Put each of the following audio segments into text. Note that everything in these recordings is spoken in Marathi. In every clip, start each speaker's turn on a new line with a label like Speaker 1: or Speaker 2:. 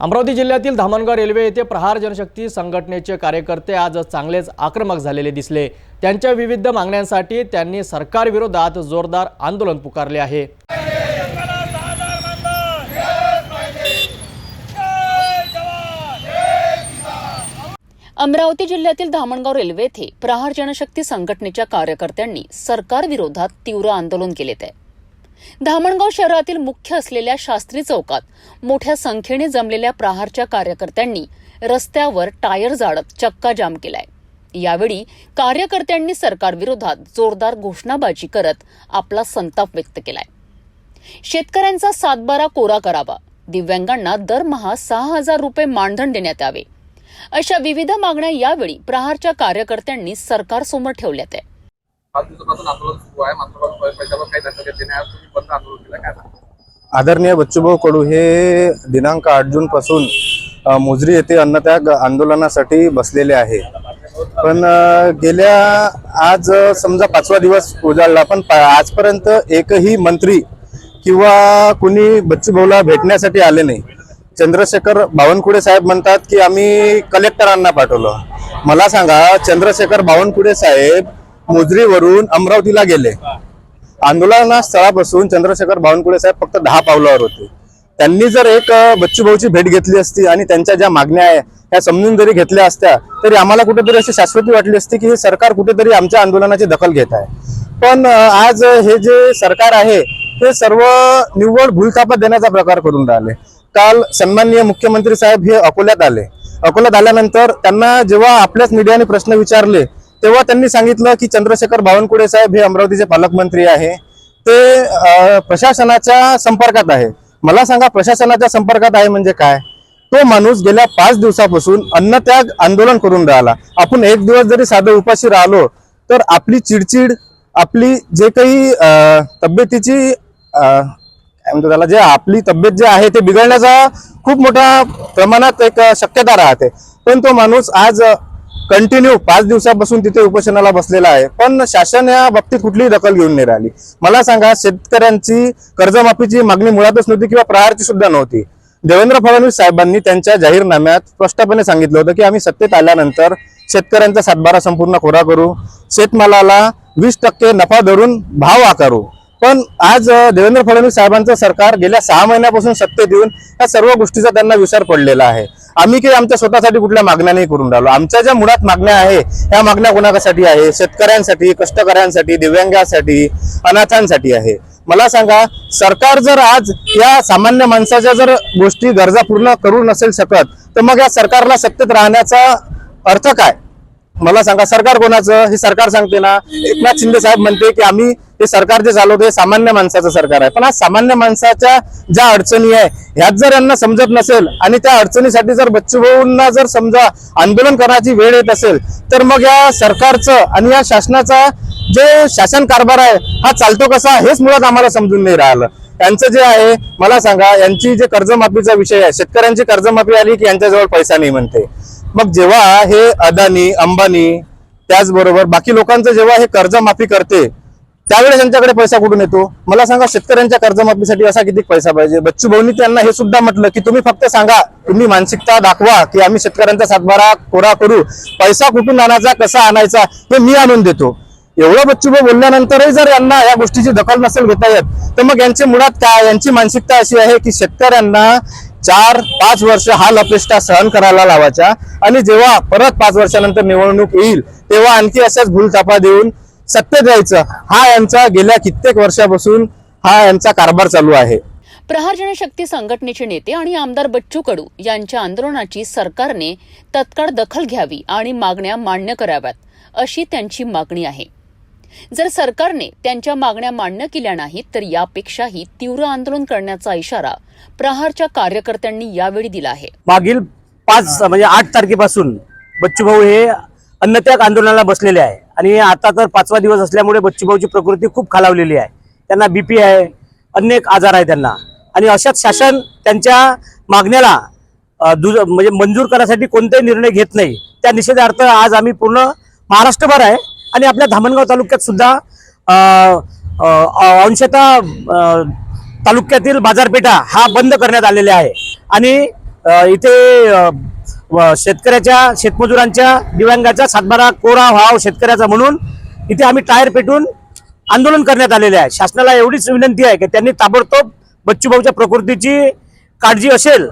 Speaker 1: अमरावती जिल्ह्यातील धामणगाव रेल्वे येथे प्रहार जनशक्ती संघटनेचे कार्यकर्ते आज चांगलेच आक्रमक झालेले दिसले. त्यांच्या विविध मागण्यांसाठी त्यांनी सरकारविरोधात जोरदार आंदोलन पुकारले आहे.
Speaker 2: अमरावती जिल्ह्यातील धामणगाव रेल्वे येथे प्रहार जनशक्ती संघटनेच्या कार्यकर्त्यांनी सरकारविरोधात तीव्र आंदोलन केले आहे धामणगाव शहरातील मुख्य असलेल्या शास्त्री चौकात मोठ्या संख्येने जमलेल्या प्रहारच्या कार्यकर्त्यांनी रस्त्यावर टायर जाळत चक्का जाम केलाय. यावेळी कार्यकर्त्यांनी सरकारविरोधात जोरदार घोषणाबाजी करत आपला संताप व्यक्त केलाय. शेतकऱ्यांचा सातबारा कोरा करावा दिव्यांगांना दरमहा सहा हजार रुपये मानधन देण्यात यावे. अशा विविध मागण्या यावेळी प्रहारच्या कार्यकर्त्यांनी सरकारसमोर ठेवल्यात आहे.
Speaker 3: पाच दिवसापासून आंदोलन सुरू आहे. मात्र पैशावर काही दखल घेतली नाही. आज तुम्ही बंद आंदोलन केलं? काय
Speaker 4: आदरणीय बच्चूभाऊ कडू हे दिनांक आठ जून पासून मुजरी येथे अन्नत्याग आंदोलनासाठी बसलेले आहे. पण गेल्या आज समजा पाचवा दिवस उजाडला पण आजपर्यंत एकही मंत्री किंवा कुणी बच्चूभाऊला भेटण्यासाठी आले नाही. चंद्रशेखर बावनकुळे साहेब म्हणतात की आम्ही कलेक्टरांना पाठवलं. मला सांगा चंद्रशेखर बावनकुळे साहेब मोजरीवरून अमरावतीला गेले. आंदोलना स्थळापासून चंद्रशेखर बावनकुळे साहेब फक्त दहा पावलावर होते. त्यांनी जर एक अ, बच्चूभाऊची भेट घेतली असती आणि त्यांच्या ज्या मागण्या आहे त्या समजून जरी घेतल्या असत्या तरी आम्हाला कुठेतरी अशी शाश्वती वाटली असती की हे सरकार कुठेतरी आमच्या आंदोलनाची दखल घेत आहे. पण आज हे जे सरकार आहे ते सर्व निव्वळ भूलथापा देण्याचा प्रकार करून राहिले. काल सन्माननीय मुख्यमंत्री साहेब हे अकोल्यात आले. अकोल्यात आल्यानंतर त्यांना जेव्हा आपल्याच मीडियाने प्रश्न विचारले तेव्हा त्यांनी सांगितलं की चंद्रशेखर बावनकुळे साहेब हे अमरावतीचे पालकमंत्री आहे. ते प्रशासनाच्या संपर्कात आहे. मला सांगा प्रशासनाच्या संपर्कात आहे म्हणजे काय? तो माणूस गेल्या पाच दिवसापासून अन्नत्याग आंदोलन करून राहिला. आपण एक दिवस जरी साधं उपाशी राहिलो तर आपली चिडचिड आपली जे काही तब्येतीची काय म्हणतो त्याला जे आपली तब्येत जे आहे ते बिघडण्याचा खूप मोठ्या प्रमाणात एक शक्यता राहते. पण तो माणूस आज कंटिन्यू पाच दिवसापासून तिथे उपोषणाला बसलेला आहे. पण शासन या बाबतीत कुठलीही दखल घेऊन नाही राहिली. मला सांगा शेतकऱ्यांची कर्जमाफीची मागणी मुळातच नव्हती किंवा प्रहारची सुद्धा नव्हती. देवेंद्र फडणवीस साहेबांनी त्यांच्या जाहीरनाम्यात स्पष्टपणे सांगितलं होतं की आम्ही सत्तेत आल्यानंतर शेतकऱ्यांचा सातबारा संपूर्ण खोरा करू शेतमालाला वीस टक्के नफा धरून भाव आकारू. पण आज देवेंद्र फडणवीस साहेबांचं सरकार गेल्या सहा महिन्यापासून सत्तेत येऊन या सर्व गोष्टीचा त्यांना विसर पडलेला आहे. आम्ही काही आमच्या स्वतःसाठी कुठल्या मागण्या नाही करून राहिलो. आमच्या ज्या मुळात मागण्या आहे ह्या मागण्या कोणासाठी आहे? शेतकऱ्यांसाठी कष्टकऱ्यांसाठी दिव्यांगासाठी अनाथांसाठी आहे. मला सांगा सरकार जर आज या सामान्य माणसाच्या जर गोष्टी गरजा पूर्ण करू नसेल शकत तर मग या सरकारला सत्तेत राहण्याचा अर्थ काय? मला सांगा सरकार कोणाचं? हे सरकार सांगते ना. एकनाथ शिंदे साहेब म्हणते की आम्ही हे सरकार जे चालवतो हे सामान्य माणसाचं सरकार आहे. पण आज सामान्य माणसाच्या ज्या अडचणी आहे ह्यात जर यांना समजत नसेल आणि त्या अडचणीसाठी जर बच्चूभाऊंना जर समजा आंदोलन करण्याची वेळ येत असेल तर मग या सरकारचं आणि या शासनाचा जे शासन कारभार आहे हा चालतो कसा? हेच मुळात आम्हाला समजून नाही राहिलं. त्यांचं जे आहे मला सांगा यांची जे कर्जमाफीचा विषय आहे शेतकऱ्यांची कर्जमाफी आली की यांच्याजवळ पैसा नाही म्हणते. मग जेव्हा हे अदानी अंबानी त्याचबरोबर बाकी लोकांचं जेव्हा हे कर्जमाफी करते त्यावेळेस त्यांच्याकडे पैसा कुठून येतो? मला सांगा शेतकऱ्यांच्या कर्जमाफीसाठी असा किती पैसा पाहिजे? बच्चू भाऊनी त्यांना हे सुद्धा म्हटलं की तुम्ही फक्त सांगा तुम्ही मानसिकता दाखवा की आम्ही शेतकऱ्यांचा सातबारा कोरा करू. पैसा कुठून आणायचा कसा आणायचा हे मी आणून देतो. एवढं बच्चूभाऊ बोलल्यानंतरही जर यांना या गोष्टीची दखल नसेल घेता येत तर मग यांचे मुळात काय? यांची मानसिकता अशी आहे की शेतकऱ्यांना चार पाच वर्ष हा लपेष्टा सहन करायला लावायचा. आणि जेव्हा परत पाच वर्षानंतर निवडणूक येईल तेव्हा आणखी अशाच भूलथापा देऊन सत्य द्यायचं हा यांचा गेल्या कित्येक वर्षापासून हा यांचा कारभार चालू आहे.
Speaker 2: प्रहार जनशक्ती संघटनेचे नेते आणि आमदार बच्चू कडू यांच्या आंदोलनाची सरकारने तत्काळ दखल घ्यावी आणि मागण्या मान्य कराव्यात अशी त्यांची मागणी आहे. जर सरकारने त्यांच्या मागण्या मान्य केल्या नाहीत तर यापेक्षाही तीव्र आंदोलन करण्याचा इशारा प्रहारच्या कार्यकर्त्यांनी यावेळी दिला आहे.
Speaker 5: मागील पाच म्हणजे आठ तारखेपासून बच्चूभाऊ हे अन्नत्याग आंदोलनाला बसलेले आहे. आणि आता तर पाचवा दिवस असल्यामुळे बच्चूभाऊची प्रकृती खूप खालावलेली आहे. त्यांना बीपी आहे अनेक आजार आहे त्यांना. आणि अशाच शासन त्यांच्या मागण्याला दु- म्हणजे मंजूर करण्यासाठी कोणताही निर्णय घेत नाही. त्या निषेधार्थ आज आम्ही पूर्ण महाराष्ट्रभर आहे. आणि आपल्या धामणगाव तालुक्यात सुद्धा अंशतः तालुक्यातील बाजारपेठा हा बंद करण्यात आलेला आहे. आणि इथे व शेतकऱ्याच्या शेतमजुरांच्या दिव्यांगाचा सातबारा कोरा व्हाव शेतकऱ्याचा म्हणून इथे आम्ही टायर पेटून आंदोलन करण्यात आलेले आहे. शासनाला एवढीच विनंती आहे की त्यांनी ताबडतोब बच्चूभाऊच्या प्रकृतीची काळजी असेल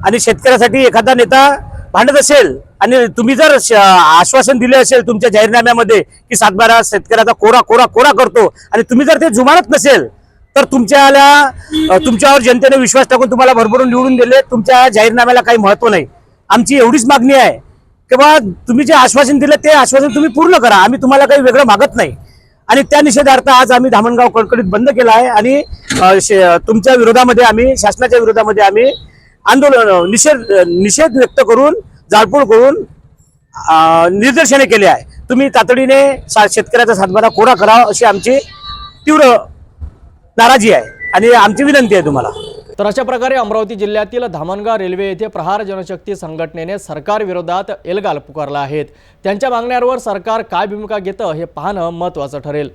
Speaker 5: आणि शेतकऱ्यासाठी एखादा नेता भांडत असेल आणि तुम्ही जर श- आश्वासन दिले असेल तुमच्या जाहीरनाम्यामध्ये की सातबारा शेतकऱ्याचा कोरा कोरा कोरा करतो आणि तुम्ही जर ते जुमानत नसेल तर तुमच्याला तुमच्यावर जनतेने विश्वास टाकून तुम्हाला भरभरून निवडून दिले तुमच्या जाहीरनाम्याला काही महत्त्व नाही. आमची एवढीच मागणी आहे. किंवा तुम्ही जे आश्वासन दिलं ते आश्वासन तुम्ही पूर्ण करा. आम्ही तुम्हाला काही वेगळं मागत नाही. आणि त्या निषेधार्थ आज आम्ही धामणगाव कडकडीत बंद केला आहे आणि शे- तुमच्या विरोधामध्ये आम्ही शासनाच्या विरोधामध्ये आम्ही आंदोलन निषेध निषेध व्यक्त करून जाळपोळ करून निदर्शने केले आहे. तुम्ही तातडीने शेतकऱ्याचा सातबारा कोरा करा अशी आमची तीव्र नाराजी आहे आणि आमची विनंती आहे तुम्हाला.
Speaker 1: तर अशा प्रकारे अमरावती जिल्ह्यातील धामणगाव रेल्वे येथे प्रहार जनशक्ती संघटनेने सरकार विरोधात पुकारला आहेत त्यांच्या मागण्यांवर सरकार काय भूमिका घेतं हे पाहणं महत्त्वाचं ठरेल.